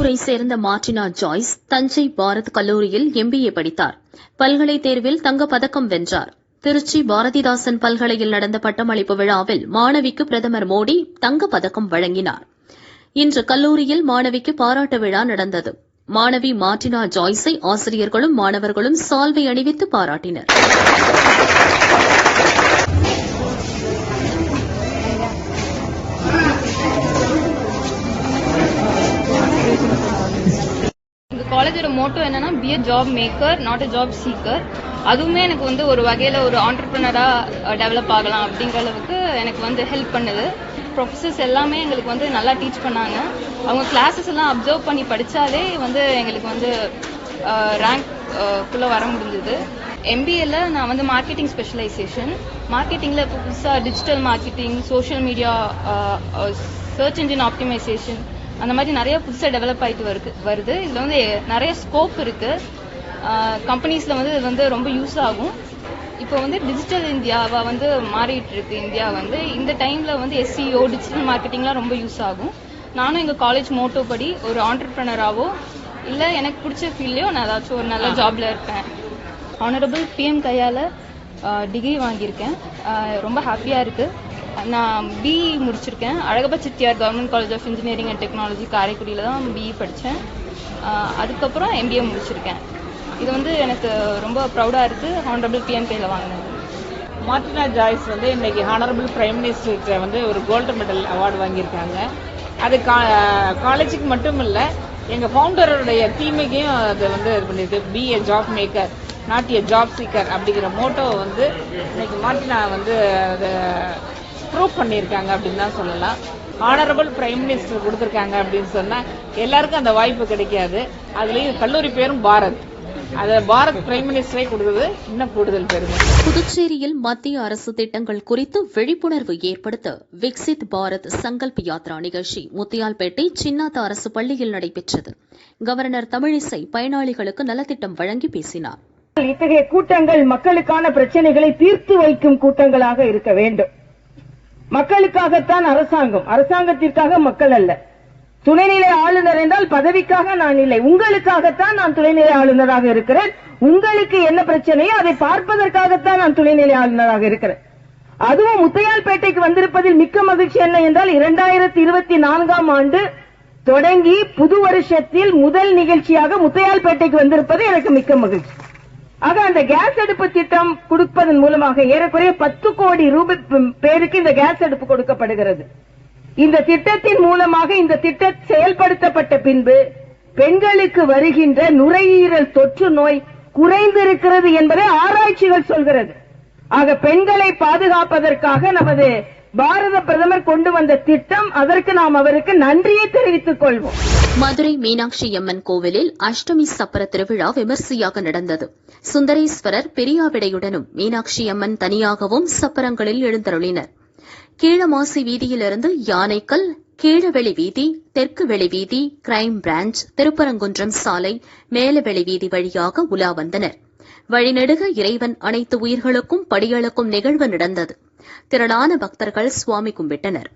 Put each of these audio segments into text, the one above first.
திருப்பூரை சேர்ந்த Martina Joyce Thanjai Bharat கல்லூரியில் MBA படித்தார். பல்கலை தேர்வில் தங்கப்பதக்கம் வென்றார். திருச்சி பாரதிதாசன் பல்கலையில் நடந்த பட்டமளிப்பு விழாவில் மாணவிக்கு பிரதமர் மோடி தங்கப்பதக்கம் வழங்கினார். இன்று கல்லூரியில் மாணவிக்கு பாராட்டு விழா நடந்தது. மாணவி மார்டினா ஜாய்ஸை ஆசிரியர்களும் மாணவர்களும் சால்வை அணிவித்து பாராட்டினர். காலேஜோட மோட்டோ என்னன்னா be job maker not a job seeker அதுவுமே எனக்கு வந்து ஒரு வகையில் ஒரு ஆண்டர்பிரினராக டெவலப் ஆகலாம் அப்படிங்கிற அளவுக்கு எனக்கு வந்து ஹெல்ப் பண்ணுது. ப்ரொஃபஸர்ஸ் எல்லாமே எங்களுக்கு வந்து நல்லா டீச் பண்ணாங்க. அவங்க கிளாஸஸ் எல்லாம் அப்சர்வ் பண்ணி படித்தாலே வந்து எங்களுக்கு வந்து ரேங்க் குள்ளே வர முடிஞ்சது. எம்பிஏல நான் வந்து மார்க்கெட்டிங் ஸ்பெஷலைசேஷன் மார்க்கெட்டிங்கில் இப்போ புதுசாக digital marketing social media search engine optimization அந்த மாதிரி நிறைய புதுசாக டெவலப் ஆயிட்டு வருது வருது. இதில் வந்து நிறைய ஸ்கோப் இருக்கு. கம்பெனிஸில் வந்து இது வந்து ரொம்ப யூஸ் ஆகும். இப்போ வந்து டிஜிட்டல் இந்தியாவா வந்து மாறிட்டு இருக்கு. இந்தியா வந்து இந்த டைம்ல வந்து எஸ்சிஓ டிஜிட்டல் மார்க்கெட்டிங்லாம் ரொம்ப யூஸ் ஆகும். நானும் எங்கள் காலேஜ் மோட்டோ படி ஒரு ஆண்டர்பிரினராவோ இல்லை எனக்கு பிடிச்ச ஃபீல்ட்லையோ நான் ஏதாச்சும் ஒரு நல்ல ஜாப்ல இருப்பேன். ஆனரபிள் பிஎம் கையால் டிகிரி வாங்கியிருக்கேன். ரொம்ப ஹாப்பியாக இருக்குது நான் பிஇ முடிச்சிருக்கேன். Alagappa Chettiar government college of engineering and technology காரைக்குடியில் தான் பிஇ படித்தேன் அதுக்கப்புறம் எம்பிஏ முடிச்சிருக்கேன். இது வந்து எனக்கு ரொம்ப ப்ரௌடாக இருக்குது ஹானரபிள் பிஎம்கேயில் வாங்கினது. மார்டினா ஜாய்ஸ் வந்து இன்றைக்கி ஹானரபிள் பிரைம் மினிஸ்டர்கிட்ட வந்து ஒரு கோல்டு மெடல் அவார்டு வாங்கியிருக்காங்க. அது காலேஜுக்கு மட்டும் இல்லை எங்கள் ஃபவுண்டருடைய தீமைக்கும் அது வந்து இது பண்ணியிருக்கு be a job maker not a job seeker அப்படிங்கிற மோட்டோவை வந்து இன்னைக்கு மார்டினா வந்து அதை ப்ரூவ் பண்ணியிருக்காங்க அப்படின்னு தான் சொல்லலாம். ஆனரபிள் பிரைம் மினிஸ்டர் கொடுத்துருக்காங்க அப்படின்னு சொன்னால் எல்லாருக்கும் அந்த வாய்ப்பு கிடைக்காது. அதுலேயும் கல்லூரி பேரும் பாரத். அதை பாரத் பிரைம் மினிஸ்டரே கொடுத்தது இன்னும் கூடுதல் பெருமை புதுச்சேரியில் மத்திய அரசு திட்டங்கள் குறித்து விழிப்புணர்வு ஏற்படுத்த விக்சித் பாரத் சங்கல்ப் யாத்ரா நிகழ்ச்சி முத்தியால்பேட்டை சின்னாத்த அரசு பள்ளியில் நடைபெற்றது. கவர்னர் தமிழிசை பயனாளிகளுக்கு நலத்திட்டம் வழங்கி பேசினார். இத்தகைய கூட்டங்கள் மக்களுக்கான பிரச்சனைகளை தீர்த்து வைக்கும் கூட்டங்களாக இருக்க வேண்டும். மக்களுக்காகத்தான் அரசாங்கம். அரசாங்கத்திற்காக மக்கள் அல்ல. துணைநிலை ஆளுநர் என்றால் பதவிக்காக நான் இல்லை. உங்களுக்காகத்தான் நான் துணைநிலை ஆளுநராக இருக்கிறேன். உங்களுக்கு என்ன பிரச்சனையோ அதை பார்ப்பதற்காகத்தான் நான் துணைநிலை ஆளுநராக இருக்கிறேன். அதுவும் முத்தையால்பேட்டைக்கு வந்திருப்பதில் மிக்க மகிழ்ச்சி என்ன என்றால் இரண்டாயிரத்தி இருபத்தி நான்காம் ஆண்டு தொடங்கி புது வருஷத்தில் முதல் நிகழ்ச்சியாக முத்தையால்பேட்டைக்கு வந்திருப்பது எனக்கு மிக்க மகிழ்ச்சி. ஆக அந்த கேஸ் அடுப்பு திட்டம் கொடுப்பதன் மூலமாக ஏறக்குறைய பத்து கோடி ரூபாய் பேருக்கு இந்த கேஸ் அடுப்பு கொடுக்கப்படுகிறது. இந்த திட்டத்தின் மூலமாக இந்த திட்டம் செயல்படுத்தப்பட்ட பின்பு பெண்களுக்கு வருகின்ற நுரையீரல் தொற்று நோய் குறைந்திருக்கிறது என்பதை ஆராய்ச்சிகள் சொல்கிறது. ஆக பெண்களை பாதுகாப்பதற்காக நமது பாரத பிரதமர் கொண்டு வந்த திட்டம் அதற்கு நாம் அவருக்கு நன்றியை தெரிவித்துக் கொள்வோம். மதுரை மீனாட்சி அம்மன் கோவிலில் அஷ்டமி சப்பர திருவிழா விமர்சையாக நடந்தது. சுந்தரேஸ்வரர் பெரியாவிடையுடனும் மீனாட்சி அம்மன் தனியாகவும் சப்பரங்களில் எழுந்தருளினர். கீழமாசி வீதியிலிருந்து யானைக்கல் கீழவெளி வீதி தெற்கு வெளி வீதி கிரைம் பிரான்ச் திருப்பரங்குன்றம் சாலை மேலவெளி வீதி வழியாக உலா வந்தனர். வழிநெடுக இறைவன் அனைத்து உயிர்களுக்கும் படியளக்கும் நிகழ்வு நடந்தது. திரளான பக்தர்கள் சுவாமி கும்பிட்டனர்.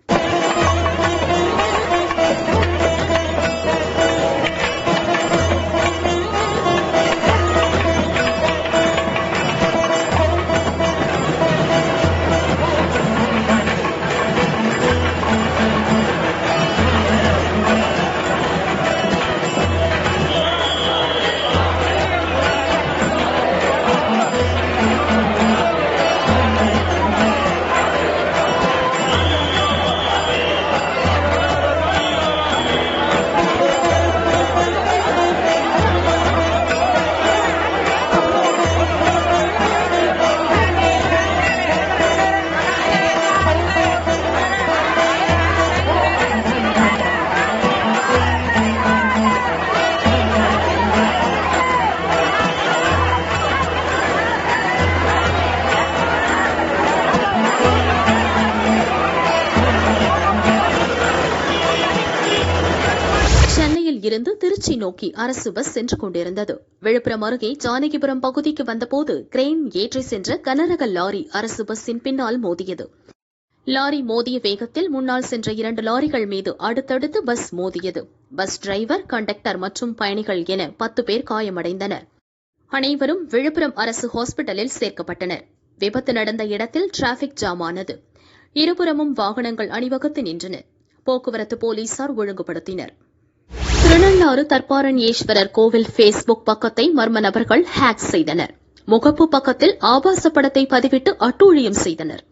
திருச்சி நோக்கி அரசு பஸ் சென்று கொண்டிருந்தது. விழுப்புரம் அருகே ஜானகிபுரம் பகுதிக்கு வந்தபோது கிரெயின் ஏற்றி சென்ற கனரக லாரி அரசு பஸ்ஸின் பின்னால் மோதியது. லாரி மோதிய வேகத்தில் முன்னால் சென்ற இரண்டு லாரிகள் மீது அடுத்தடுத்து பஸ் மோதியது. பஸ் டிரைவர் கண்டக்டர் மற்றும் பயணிகள் என பத்து பேர் காயமடைந்தனர். அனைவரும் விழுப்புரம் அரசு ஹாஸ்பிட்டலில் சேர்க்கப்பட்டனர். விபத்து நடந்த இடத்தில் டிராபிக் ஜாம் ஆனது. இருபுறமும் வாகனங்கள் அணிவகுத்து நின்றன. போக்குவரத்து போலீசார் ஒழுங்குபடுத்தினர். திருநள்ளாறு தற்பாரண்யேஸ்வரர் கோவில் பேஸ்புக் பக்கத்தை மர்ம நபர்கள் ஹேக் செய்தனர். முகப்பு பக்கத்தில் ஆபாச படத்தை பதிவிட்டு அட்டூழியம் செய்தனர்.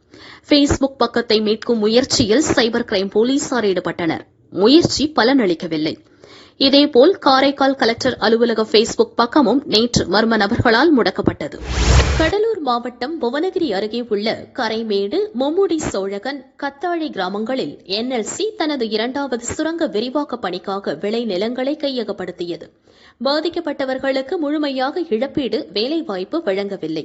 பேஸ்புக் பக்கத்தை மீட்கும் முயற்சியில் சைபர் கிரைம் போலீசார் ஈடுபட்டனர். முயற்சி பலனளிக்கவில்லை. இதேபோல் காரைக்கால் கலெக்டர் அலுவலக பேஸ்புக் பக்கமும் நேற்று மர்ம நபர்களால் முடக்கப்பட்டது. கடலூர் மாவட்டம் புவனகிரி அருகே உள்ள கரைமேடு மும்முடி சோழகன் கத்தாழை கிராமங்களில் என்எல்சி தனது இரண்டாவது சுரங்க விரிவாக்க பணிக்காக விளை நிலங்களை கையகப்படுத்தியது. பாதிக்கப்பட்டவர்களுக்கு முழுமையாக இழப்பீடு வேலைவாய்ப்பு வழங்கவில்லை.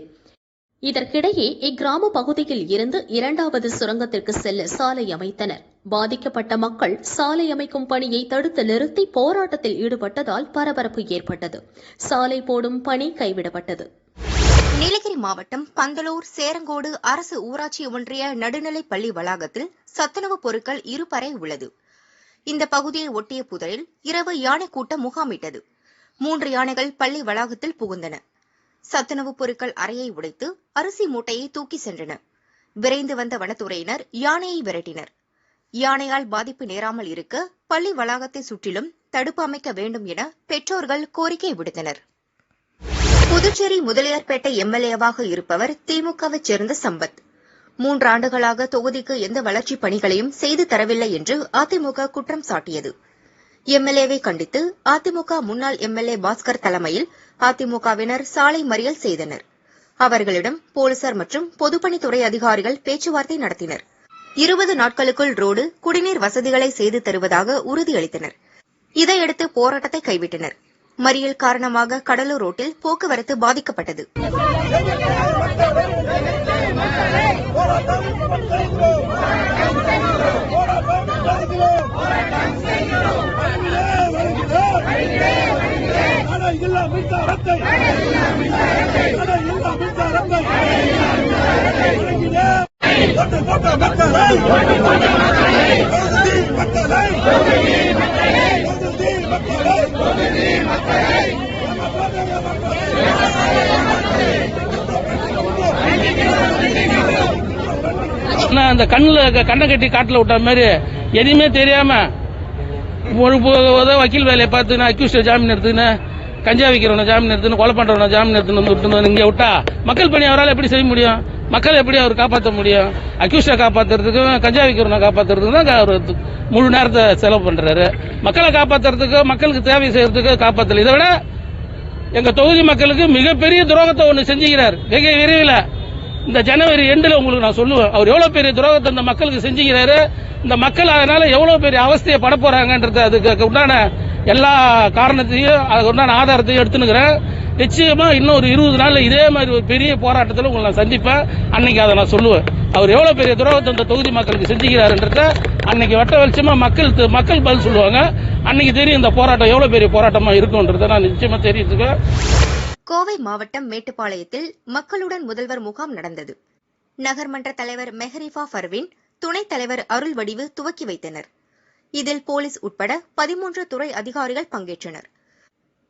இதற்கிடையே இக்கிராம பகுதியில் இருந்து இரண்டாவது சுரங்கத்திற்கு செல்ல சாலை அமைத்தனர். பாதிக்கப்பட்ட மக்கள் சாலை அமைக்கும் பணியை தடுத்து நிறுத்தி போராட்டத்தில் ஈடுபட்டதால் பரபரப்பு ஏற்பட்டது. சாலை போடும் பணி கைவிடப்பட்டது. நீலகிரி மாவட்டம் பந்தலூர் சேரங்கோடு அரசு ஊராட்சி ஒன்றிய நடுநிலைப் பள்ளி வளாகத்தில் சத்துணவுப் பொருட்கள் இருபறை உள்ளது. இந்த பகுதியை ஒட்டிய புதரில் இரவு யானை கூட்டம் முகாமிட்டது. மூன்று யானைகள் பள்ளி வளாகத்தில் புகுந்தன. சத்துணவுப் பொருட்கள் அறையை உடைத்து அரிசி மூட்டையை தூக்கி சென்றனர் விரைந்து வந்த வனத்துறையினர் யானையை விரட்டினர். யானையால் பாதிப்பு நேராமல் இருக்க பள்ளி வளாகத்தை சுற்றிலும் தடுப்பு அமைக்க வேண்டும் என பெற்றோர்கள் கோரிக்கை விடுத்தனர். புதுச்சேரி முதலியார்பேட்டை எம்எல்ஏவாக இருப்பவர் திமுகவைச் சேர்ந்த சம்பத். மூன்று ஆண்டுகளாக தொகுதிக்கு எந்த வளர்ச்சிப் பணிகளையும் செய்து தரவில்லை என்று அதிமுக குற்றம் சாட்டியது. எம்எல்ஏவை கண்டித்து அதிமுக முன்னாள் எம்எல்ஏ பாஸ்கர் தலைமையில் அதிமுகவினர் சாலை மறியல் செய்தனர். அவர்களிடம் போலீசார் மற்றும் பொதுப்பணித்துறை அதிகாரிகள் பேச்சுவார்த்தை நடத்தினர். இருபது நாட்களுக்குள் ரோடு குடிநீர் வசதிகளை செய்து தருவதாக உறுதியளித்தனர். இதையடுத்து போராட்டத்தை கைவிட்டனர். மறியல் காரணமாக கடலூர் ரோட்டில் போக்குவரத்து பாதிக்கப்பட்டது. இல்லா மின்சாரத்தை இல்லா மின்சாரத்தை மக்களை மக்களை மக்களை அந்த கண்ணுல க- கண்ணை கட்டி காட்டுல விட்ட மாதிரி எதுவுமே தெரியாம ஒரு வக்கீல் வேலையை பார்த்து நான் அக்யூஸ்ட் ஜாமீன் எடுத்துன்னு கஞ்சா விற்கிறவன ஜாமீன் எடுத்துன்னு கொலை பண்றவன ஜாமீன் எடுத்துன்னு வந்து விட்டு இங்கே விட்டா மக்கள் பணி அவரால் எப்படி செய்ய முடியும்? மக்கள் எப்படி அவர் காப்பாற்ற முடியும்? அக்யூஸ்டை காப்பாற்றுறதுக்கும் கஞ்சா விற்கிறவனை காப்பாற்றுறதுக்கு தான் அவர் முழு நேரத்தை செலவு பண்றாரு. மக்களை காப்பாற்றுறதுக்கு மக்களுக்கு தேவை செய்யறதுக்கு காப்பாற்றல இதை விட எங்க தொகுதி மக்களுக்கு மிகப்பெரிய துரோகத்தை ஒன்று செஞ்சுக்கிறார். வெகு விரைவில் இந்த ஜனவரி எண்டில் உங்களுக்கு நான் சொல்லுவேன். அவர் எவ்வளவு பெரிய துரோகத்தை இந்த மக்களுக்கு செஞ்சுக்கிறாரு? இந்த மக்கள் அதனால எவ்வளவு பெரிய அவஸ்தையை பட போறாங்கன்றது அதுக்கு உண்டான எல்லா காரணத்தையும் அதுக்கு உண்டான ஆதாரத்தையும் எடுத்துனுக்கிறேன் நிச்சயமா இன்னும் ஒரு இருபது நாள்ல இதே மாதிரி ஒரு பெரிய போராட்டத்தில் உங்களை நான் சந்திப்பேன். அன்னைக்கு அதை நான் சொல்லுவேன். அவர் எவ்வளவு பெரிய துரோகத்தை இந்த தொகுதி மக்களுக்கு செஞ்சுக்கிறாருன்றத அன்னைக்கு வட்ட வெளிச்சமா மக்கள் மக்கள் பதில் சொல்லுவாங்க. அன்னைக்கு தெரியும் இந்த போராட்டம் எவ்வளவு பெரிய போராட்டமா இருக்கும்ன்றத நான் நிச்சயமா தெரிவிச்சுக்குவேன் கோவை மாவட்டம் மேட்டுப்பாளையத்தில் மக்களுடன் முதல்வர் முகாம் நடந்தது. நகர்மன்ற தலைவர் மெஹரிஃபா ஃபர்வின் துணைத் தலைவர் அருள் வடிவு துவக்கி வைத்தனர். இதில் போலீஸ் உட்பட பதிமூன்று துறை அதிகாரிகள் பங்கேற்றனர்.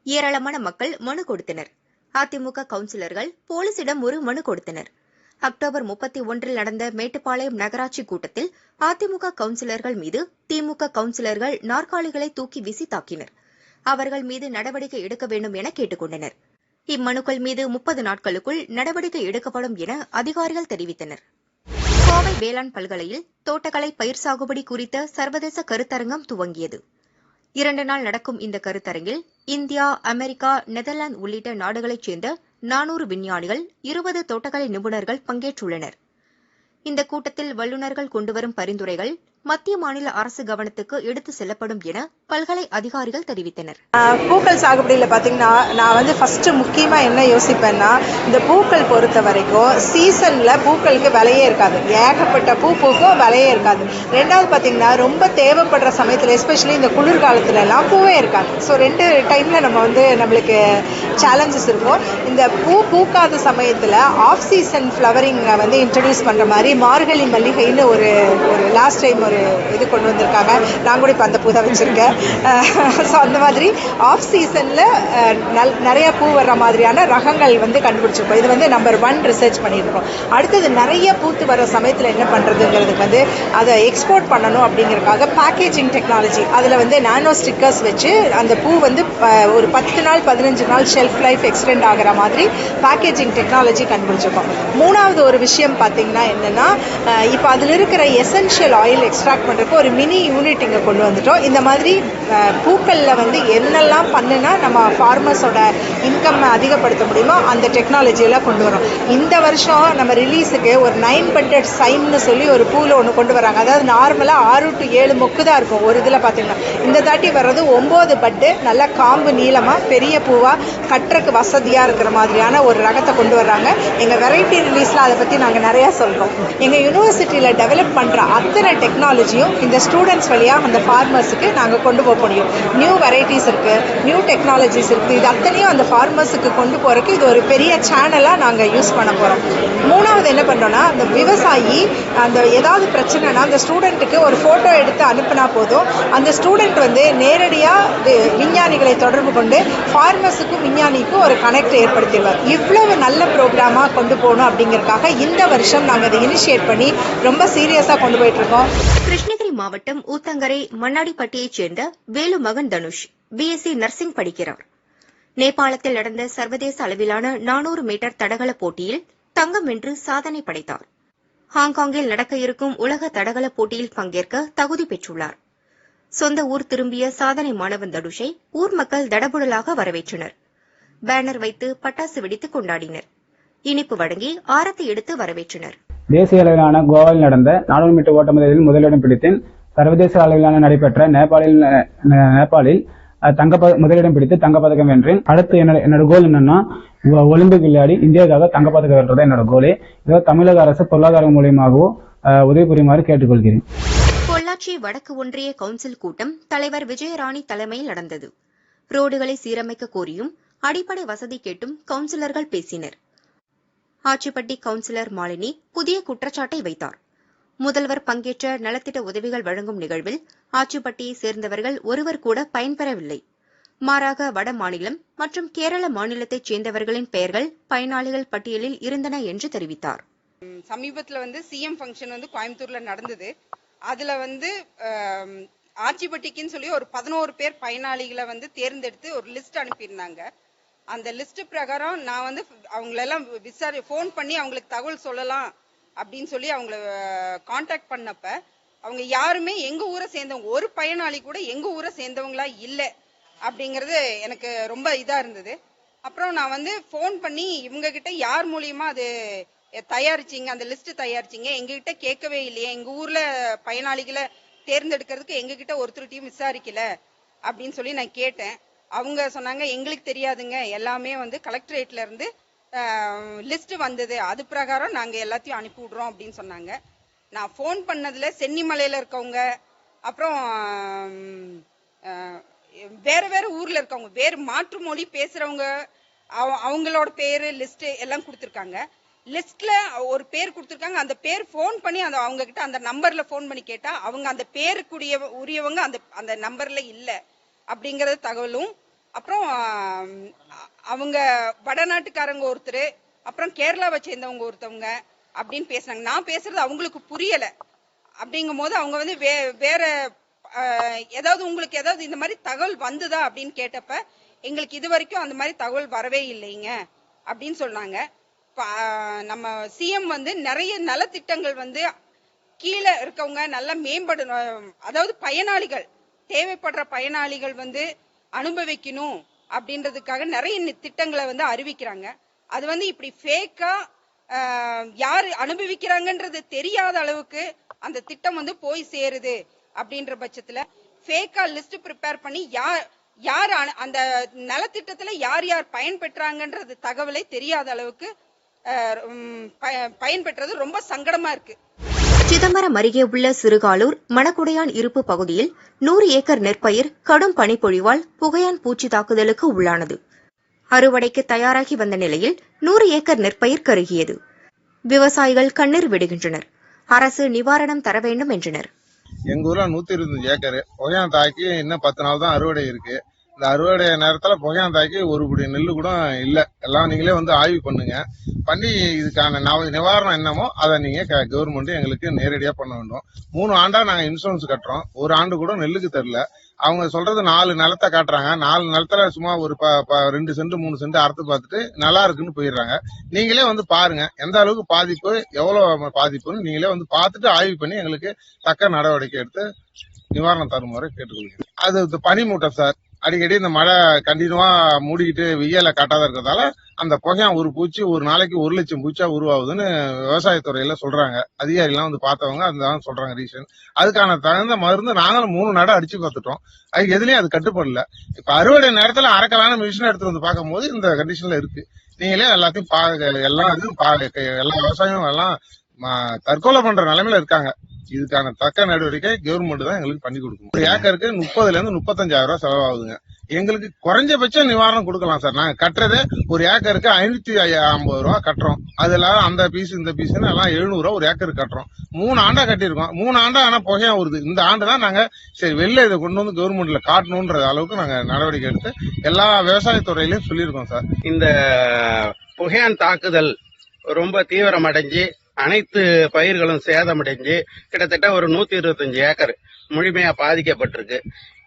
ஏராளமான மக்கள் மனு கொடுத்தனர். அதிமுக கவுன்சிலர்கள் போலீசிடம் ஒரு மனு கொடுத்தனர். அக்டோபர் முப்பத்தி ஒன்றில் நடந்த மேட்டுப்பாளையம் நகராட்சி கூட்டத்தில் அதிமுக கவுன்சிலர்கள் மீது திமுக கவுன்சிலர்கள் நாற்காலிகளை தூக்கி வீசி தாக்கினர். அவர்கள் மீது நடவடிக்கை எடுக்க வேண்டும் என கேட்டுக்கொண்டனர். இம்மனுக்கள் மீது முப்பது நாட்களுக்குள் நடவடிக்கை எடுக்கப்படும் என அதிகாரிகள் தெரிவித்தனர். கோவை வேளாண் பல்கலையில் தோட்டக்கலை பயிர் சாகுபடி குறித்த சர்வதேச கருத்தரங்கம் துவங்கியது. இரண்டு நாள் நடக்கும் இந்த கருத்தரங்கில் இந்தியா அமெரிக்கா நெதர்லாந்து உள்ளிட்ட நாடுகளைச் சேர்ந்த நானூறு விஞ்ஞானிகள் இருபது தோட்டக்கலை நிபுணர்கள் பங்கேற்றுள்ளனர். இந்த கூட்டத்தில் வல்லுநர்கள் கொண்டுவரும் பரிந்துரைகள் மத்திய மாநில அரசு கவனத்துக்கு எடுத்து செல்லப்படும் என பல்கலை அதிகாரிகள் தெரிவித்தனர். பூக்கள் சாகுபடியில் பார்த்தீங்கன்னா நான் வந்து ஃபஸ்ட்டு முக்கியமாக என்ன யோசிப்பேன்னா இந்த பூக்கள் பொறுத்த வரைக்கும் சீசனில் பூக்களுக்கு விலையே இருக்காது. ஏகப்பட்ட பூ பூக்கும் விலையே இருக்காது. ரெண்டாவது பார்த்தீங்கன்னா ரொம்ப தேவைப்படுற சமயத்தில் எஸ்பெஷலி இந்த குளிர்காலத்துல எல்லாம் பூவே இருக்காது. ஸோ ரெண்டு டைமில் நம்ம வந்து நம்மளுக்கு சேலஞ்சஸ் இருக்கும். இந்த பூ பூக்காத சமயத்தில் ஆஃப் சீசன் ஃப்ளவரிங்கை வந்து இன்ட்ரடியூஸ் பண்ணுற மாதிரி மார்கழி மல்லிகைன்னு ஒரு ஒரு லாஸ்ட் டைம் ஒரு இது கொண்டு வந்திருக்காங்க. நான் கூட இப்போ அந்த பூ தான் வச்சுருக்கேன். ஸோ அந்த மாதிரி ஆஃப் சீசனில் நல் நிறைய பூ வர்ற மாதிரியான ரகங்கள் வந்து கண்டுபிடிச்சிருக்கோம். இது வந்து நம்பர் ஒன் ரிசர்ச் பண்ணியிருக்கோம். அடுத்தது நிறைய பூத்து வர சமயத்தில் என்ன பண்ணுறதுங்கிறதுக்கு வந்து அதை எக்ஸ்போர்ட் பண்ணணும் அப்படிங்கிறதுக்காக பேக்கேஜிங் டெக்னாலஜி அதில் வந்து நானோ ஸ்டிக்கர்ஸ் வச்சு அந்த பூ வந்து ஒரு பத்து நாள் பதினஞ்சு நாள் ஷெல்ஃப் லைஃப் எக்ஸ்டெண்ட் ஆகிற மாதிரி பேக்கேஜிங் டெக்னாலஜி கண்டுபிடிச்சிருக்கோம். மூணாவது ஒரு விஷயம் பார்த்தீங்கன்னா என்னென்னா இப்போ அதில் இருக்கிற எசென்ஷியல் ஆயில் எக்ஸ்ட்ராக்ட் பண்ணுறதுக்கு ஒரு மினி யூனிட் இங்கே கொண்டு வந்துட்டோம். இந்த மாதிரி பூக்களில் வந்து என்னெல்லாம் பண்ணுனா நம்ம ஃபார்மர்ஸோட இன்கம் அதிகப்படுத்த முடியுமோ அந்த டெக்னாலஜியெல்லாம் கொண்டு வரோம். இந்த வருஷம் நம்ம ரிலீஸுக்கு ஒரு நைன் ஹண்ட்ரட் சைன்னு சொல்லி ஒரு பூவில் ஒன்று கொண்டு வராங்க. அதாவது நார்மலாக ஆறு டு ஏழு மொக்கு தான் இருக்கும். ஒரு இதில் பார்த்தீங்கன்னா இந்த தாட்டி வர்றது ஒம்பது பட்டு நல்லா காம்பு நீளமாக பெரிய பூவாக கட்டுறக்கு வசதியாக இருக்கிற மாதிரியான ஒரு ரகத்தை கொண்டு வர்றாங்க. எங்கள் வெரைட்டி ரிலீஸில் அதை பற்றி நாங்கள் நிறையா சொல்கிறோம் எங்கள் யூனிவர்சிட்டியில் டெவலப் பண்ணுற அத்தனை டெக்னாலஜியும் இந்த ஸ்டூடெண்ட்ஸ் வழியாக அந்த ஃபார்மர்ஸுக்கு நாங்கள் கொண்டு போக முடியும். நியூ வெரைட்டிஸ் இருக்குது நியூ டெக்னாலஜிஸ் இருக்குது இது அத்தனையும் அந்த ஃபார்மர்ஸுக்கு கொண்டு போகிறதுக்கு இது ஒரு பெரிய சேனலாக நாங்கள் யூஸ் பண்ண போகிறோம் மூணாவது என்ன பண்ணுறோன்னா அந்த விவசாயி அந்த ஏதாவது பிரச்சனைனா அந்த ஸ்டூடெண்ட்டுக்கு ஒரு ஃபோட்டோ எடுத்து அனுப்புனா போதும். அந்த ஸ்டூடெண்ட் வந்து நேரடியாக விஞ்ஞானிகளை தொடர்பு கொண்டு ஃபார்மர்ஸுக்கும் விஞ்ஞானிக்கும் ஒரு கனெக்ட் ஏற்படுத்திடுவார். இவ்வளவு நல்ல ப்ரோக்ராமாக கொண்டு போகணும் அப்படிங்கறதுக்காக இந்த வருஷம் நாங்கள் அதை இனிஷியேட் பண்ணி ரொம்ப சீரியஸாக கொண்டு போயிட்டு இருக்கோம். கிருஷ்ணகிரி மாவட்டம் ஊத்தங்கரை மண்ணாடிப்பட்டியைச் சேர்ந்த வேலு மகன் தனுஷ் பிஎஸ்சி நர்சிங் படிக்கிறார். நேபாளத்தில் நடந்த சர்வதேச அளவிலான நானூறு மீட்டர் தடகள போட்டியில் தங்கம் வென்று சாதனை படைத்தார். ஹாங்காங்கில் நடக்க இருக்கும் உலக தடகள போட்டியில் பங்கேற்க தகுதி பெற்றுள்ளார். சொந்த ஊர் திரும்பிய சாதனை மாணவன் தடுஷை ஊர் மக்கள் தடபுடலாக வரவேற்றனர். பேனர் வைத்து பட்டாசு வெடித்து கொண்டாடினர். இனிப்பு வழங்கி ஆரத்தி எடுத்து வரவேற்றனர். தேசிய அளவிலான கோவாவில் நடந்த நானூறு மீட்டர் ஓட்டப்பந்தயத்தில் முதலிடம் பிடித்தேன் சர்வதேச அளவிலான நடைபெற்ற நேபாளில் நேபாளில் தங்க முதலிடம் பிடித்து தங்கப்பதக்கம் வென்றேன் அடுத்து என்னோட என்னோட கோல் என்னன்னா ஒலிம்பிக் விளையாடி இந்தியாவுக்காக தங்கப்பதக்கம் வென்றது என்னோட கோலு இதோ தமிழக அரசு பொருளாதார மூலியமாகவும் அஹ், உதவி புரியுமாறு கேட்டுக்கொள்கிறேன். நகராட்சி வடக்கு ஒன்றிய கவுன்சில் கூட்டம் தலைவர் விஜயராணி தலைமையில் நடந்தது. ரோடுகளை சீரமைக்க கோரியும் அடிப்படை வசதி கேட்டும் கவுன்சிலர்கள் பேசினர். ஆச்சிப்பட்டி கவுன்சிலர் மாலினி புதிய குற்றச்சாட்டை வைத்தார். முதல்வர் பங்கேற்ற நலத்திட்ட உதவிகள் வழங்கும் நிகழ்வில் ஆச்சிப்பட்டியை சேர்ந்தவர்கள் ஒருவர் கூட பயன்பெறவில்லை. மாறாக வட மாநிலம் மற்றும் கேரள மாநிலத்தைச் சேர்ந்தவர்களின் பெயர்கள் பயனாளிகள் பட்டியலில் இருந்தன என்று தெரிவித்தார். சமீபத்தில் வந்து சிஎம் ஃபங்க்ஷன் வந்து கோயம்புத்தூர்ல நடந்தது. அதுல வந்து ஆச்சிப்பட்டிக்குன்னு சொல்லி ஒரு பதினோரு பேர் பயனாளிகளை வந்து தேர்ந்தெடுத்து ஒரு லிஸ்ட் அனுப்பியிருந்தாங்க. அந்த லிஸ்ட் பிரகாரம் நான் வந்து அவங்களெல்லாம் விசாரி ஃபோன் பண்ணி அவங்களுக்கு தகவல் சொல்லலாம் அப்படின்னு சொல்லி அவங்கள காண்டாக்ட் பண்ணப்ப அவங்க யாருமே எங்க ஊரை சேர்ந்தவங்க ஒரு பயனாளி கூட எங்க ஊரை சேர்ந்தவங்களா இல்லை அப்படிங்கறது எனக்கு ரொம்ப இதா இருந்தது. அப்புறம் நான் வந்து ஃபோன் பண்ணி இவங்க கிட்ட யார் மூலியமா அது தயாரிச்சீங்க அந்த லிஸ்ட் தயாரிச்சீங்க. எங்ககிட்ட கேட்கவே இல்லையே. எங்க ஊர்ல பயனாளிகளை தேர்ந்தெடுக்கிறதுக்கு எங்ககிட்ட ஒருத்தருட்டையும் விசாரிக்கல அப்படின்னு சொல்லி நான் கேட்டேன். அவங்க சொன்னாங்க எங்களுக்கு தெரியாதுங்க. எல்லாமே வந்து கலெக்டரேட்ல இருந்து லிஸ்ட் வந்தது. அது பிரகாரம் நாங்க எல்லாத்தையும் அனுப்பி விடுறோம் அப்படின்னு சொன்னாங்க. நான் ஃபோன் பண்ணதுல சென்னிமலையில இருக்கவங்க அப்புறம் வேற வேற ஊர்ல இருக்கவங்க வேறு மாற்று மொழி பேசுறவங்க அவ- அவங்களோட பேரு லிஸ்ட் எல்லாம் கொடுத்துருக்காங்க. லிஸ்ட்ல ஒரு பேர் கொடுத்துருக்காங்க. அந்த பேர் ஃபோன் பண்ணி அந்த அவங்க கிட்ட அந்த நம்பர்ல ஃபோன் பண்ணி கேட்டா அவங்க அந்த பேருக்குரிய உரியவங்க அந்த அந்த நம்பர்ல இல்ல அப்படிங்கறது தகவலும் அப்புறம் அவங்க வடநாட்டுக்காரங்க ஒருத்தர் அப்புறம் கேரளாவை சேர்ந்தவங்க ஒருத்தவங்க அப்படின்னு பேசுனாங்க. நான் பேசுறது அவங்களுக்கு புரியல. அப்படிங்கும் போது அவங்க வந்து வே வேற ஏதாவது உங்களுக்கு ஏதாவது இந்த மாதிரி தகவல் வந்ததா அப்படின்னு கேட்டப்ப எங்களுக்கு இது வரைக்கும் அந்த மாதிரி தகவல் வரவே இல்லைங்க அப்படின்னு சொன்னாங்க. நம்ம சிஎம் வந்து நிறைய நலத்திட்டங்கள் வந்து கீழே இருக்கவங்க நல்லா மேம்படணும். அதாவது பயனாளிகள் தேவைப்படுற பயனாளிகள் வந்து அனுபவிக்கணும் அப்படின்றதுக்காக நிறைய திட்டங்களை வந்து அறிவிக்கிறாங்க. அது வந்து இப்படி ஃபேக்கா யார் அனுபவிக்கிறாங்கன்றது தெரியாத அளவுக்கு அந்த திட்டம் வந்து போய் சேருது அப்படின்ற பட்சத்துல ஃபேக்கா லிஸ்ட் ப்ரிப்பேர் பண்ணி யார் யார் அந்த நலத்திட்டத்துல யார் யார் பயன்பெற்றாங்கன்றது தகவலை தெரியாத அளவுக்கு பயன்பெற்றது ரொம்ப சங்கடமா இருக்கு. சிதம்பரம் அருகே உள்ள சிறுகாலூர் மணக்குடையான் இருப்பு பகுதியில் நூறு ஏக்கர் நெற்பயிர் கடும் பனிப்பொழிவால் புகையான் பூச்சி தாக்குதலுக்கு உள்ளானது. அறுவடைக்கு தயாராகி வந்த நிலையில் நூறு ஏக்கர் நெற்பயிர் கருகியது. விவசாயிகள் கண்ணீர் விடுகின்றனர். அரசு நிவாரணம் தர வேண்டும் என்றனர். எங்க ஊர்ல நூத்தி இருபத்தஞ்சு ஏக்கர். புகையான் தாக்கி இன்னும் பத்து நாள் தான் அறுவடை இருக்கு. இந்த அறுவடை நேரத்துல புகையான் தாக்கி ஒரு நெல்லு கூட இல்ல. எல்லாம் நீங்களே வந்து ஆய்வு பண்ணுங்க. பண்ணி இதுக்கான நிவாரணம் என்னமோ அதை நீங்க கவர்மெண்ட் எங்களுக்கு நேரடியா பண்ண வேண்டும். மூணு ஆண்டா நாங்க இன்சூரன்ஸ் கட்டுறோம். ஒரு ஆண்டு கூட நெல்லுக்கு தெரில அவங்க சொல்றது நாலு நிலத்தை காட்டுறாங்க. நாலு நிலத்துல சும்மா ஒரு ப- ப- ரெண்டு சென்ட் மூணு சென்ட் அறுத்து பார்த்துட்டு நல்லா இருக்குன்னு போயிடுறாங்க. நீங்களே வந்து பாருங்க. எந்த அளவுக்கு பாதிப்பு எவ்வளவு பாதிப்புன்னு நீங்களே வந்து பார்த்துட்டு ஆய்வு பண்ணி எங்களுக்கு தக்க நடவடிக்கை எடுத்து நிவாரணம் தருமாறு கேட்டுக்கொள்கிறேன். அது இந்த பனிமூட்டம் சார். அடிக்கடி இந்த மழை கண்டினியூவா மூடிக்கிட்டு வெயில காட்டாத இருக்கிறதால அந்த புகையான் ஒரு பூச்சி ஒரு நாளைக்கு ஒரு லட்சம் பூச்சா உருவாகுதுன்னு விவசாயத்துறையில சொல்றாங்க. அதிகாரிலாம் வந்து பார்த்தவங்க அதுதான் சொல்றாங்க ரீசன் அதுக்கான தகுந்த மருந்து நாங்களும் மூணு நட அடிச்சு பார்த்துட்டோம். அது எதுலயும் அது கட்டுப்படல. இப்ப அறுவடை நேரத்துல அரைக்கலான மிஷின் எடுத்துட்டு வந்து பார்க்கும்போது இந்த கண்டிஷன்ல இருக்கு. நீங்களே எல்லாத்தையும் பா எல்லா இது எல்லா விவசாயம் எல்லாம் தற்கொலை பண்ற நிலைமையில இருக்காங்க. இதுக்கான தக்க நடவடிக்கை கவர்மெண்ட் தான் எங்களுக்கு பண்ணி கொடுக்கணும். ஒரு ஏக்கருக்கு முப்பதுல இருந்து முப்பத்தஞ்சாயிரம் ரூபாய் செலவாகுதுங்க. எங்களுக்கு குறைஞ்சபட்சம் நிவாரணம் கொடுக்கலாம் சார். நாங்க கட்டுறது ஒரு ஏக்கருக்கு ஐநூத்தி ஐம்பது ரூபா கட்டுறோம். அதுல அந்த பீஸ் இந்த பீஸ்னு எல்லாம் எழுநூறு ரூபா ஒரு ஏக்கருக்கு கட்டுறோம். மூணு ஆண்டா கட்டியிருக்கோம். மூணு ஆண்டா ஆனா புகையா வருது. இந்த ஆண்டு தான் நாங்க சரி வெளில இதை கொண்டு வந்து கவர்மெண்ட்ல காட்டணுன்ற அளவுக்கு நாங்க நடவடிக்கை எடுத்து எல்லா விவசாயத்துறையிலயும் சொல்லியிருக்கோம் சார். இந்த புகையான் தாக்குதல் ரொம்ப தீவிரமடைஞ்சு அனைத்து பயிர்களும் சேதமடைஞ்சு கிட்டத்தட்ட ஒரு நூத்தி இருபத்தஞ்சு ஏக்கர் முழுமையா பாதிக்கப்பட்டிருக்கு.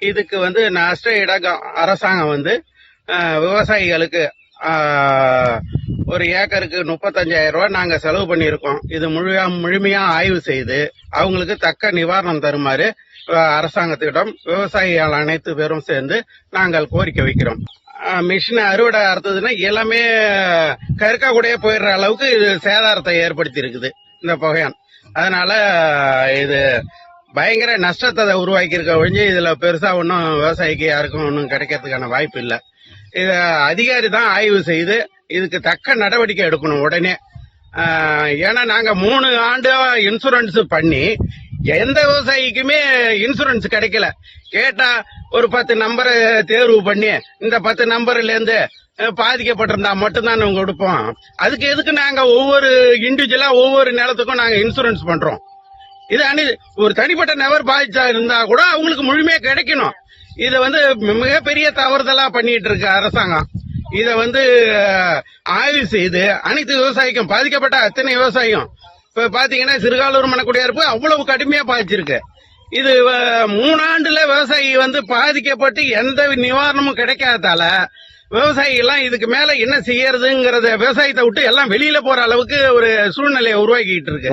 இதுக்கு வந்து நஷ்ட இட அரசாங்கம் வந்து விவசாயிகளுக்கு ஒரு ஏக்கருக்கு முப்பத்தஞ்சாயிரம் ரூபாய் நாங்க செலவு பண்ணியிருக்கோம். இது முழுமையா முழுமையா ஆய்வு செய்து அவங்களுக்கு தக்க நிவாரணம் தருமாறு அரசாங்கத்திடம் விவசாயிகள் அனைத்து பேரும் சேர்ந்து நாங்கள் கோரிக்கை வைக்கிறோம். மிஷின் அறுவடை அறுத்ததுன்னா எல்லாமே கருக்கா கூடயே போயிடுற அளவுக்கு இது சேதாரத்தை ஏற்படுத்தி இருக்குது இந்த புகையான். அதனால இது பயங்கர நஷ்டத்தை உருவாக்கி இருக்க ஒழிஞ்சு இதுல பெருசா ஒன்றும் விவசாயிக்கு யாருக்கும் ஒன்றும் கிடைக்கிறதுக்கான வாய்ப்பு இல்லை. இத அதிகாரி தான் ஆய்வு செய்து இதுக்கு தக்க நடவடிக்கை எடுக்கணும் உடனே. ஏன்னா நாங்க மூணு ஆண்டு இன்சூரன்ஸ் பண்ணி எந்த விவசாயிக்குமே இன்சூரன்ஸ் கிடைக்கல. கேட்டா ஒரு பத்து நம்பரை தேர்வு பண்ணி இந்த பத்து நம்பர்ல இருந்து பாதிக்கப்பட்டிருந்தா மட்டும்தான் நாங்க கொடுப்போம் அதுக்கு எதுக்கு நாங்க ஒவ்வொரு இண்டிவிஜுவலா ஒவ்வொரு நிலத்துக்கும் நாங்க இன்சூரன்ஸ் பண்றோம்? இது அணி ஒரு தனிப்பட்ட நபர் பாதிச்சா இருந்தா கூட அவங்களுக்கு முழுமையா கிடைக்கணும். இத வந்து மிகப்பெரிய தவறுதலா பண்ணிட்டு இருக்கு அரசாங்கம். இத வந்து ஆய்வு செய்து அனைத்து விவசாயிக்கும் பாதிக்கப்பட்ட அத்தனை விவசாயியும் இப்ப பாத்தீங்கன்னா சிறுகாலூர் மணக்குடியார்ப்பு அவ்வளவு கடுமையா பாதிச்சிருக்கு இது மூணாண்டுல விவசாயி வந்து பாதிக்கப்பட்டு எந்த நிவாரணமும் கிடைக்காததால விவசாயி எல்லாம் இதுக்கு மேல என்ன செய்யறதுங்கிறத விவசாயத்தை விட்டு எல்லாம் வெளியில போற அளவுக்கு ஒரு சூழ்நிலையை உருவாக்கிட்டு இருக்கு.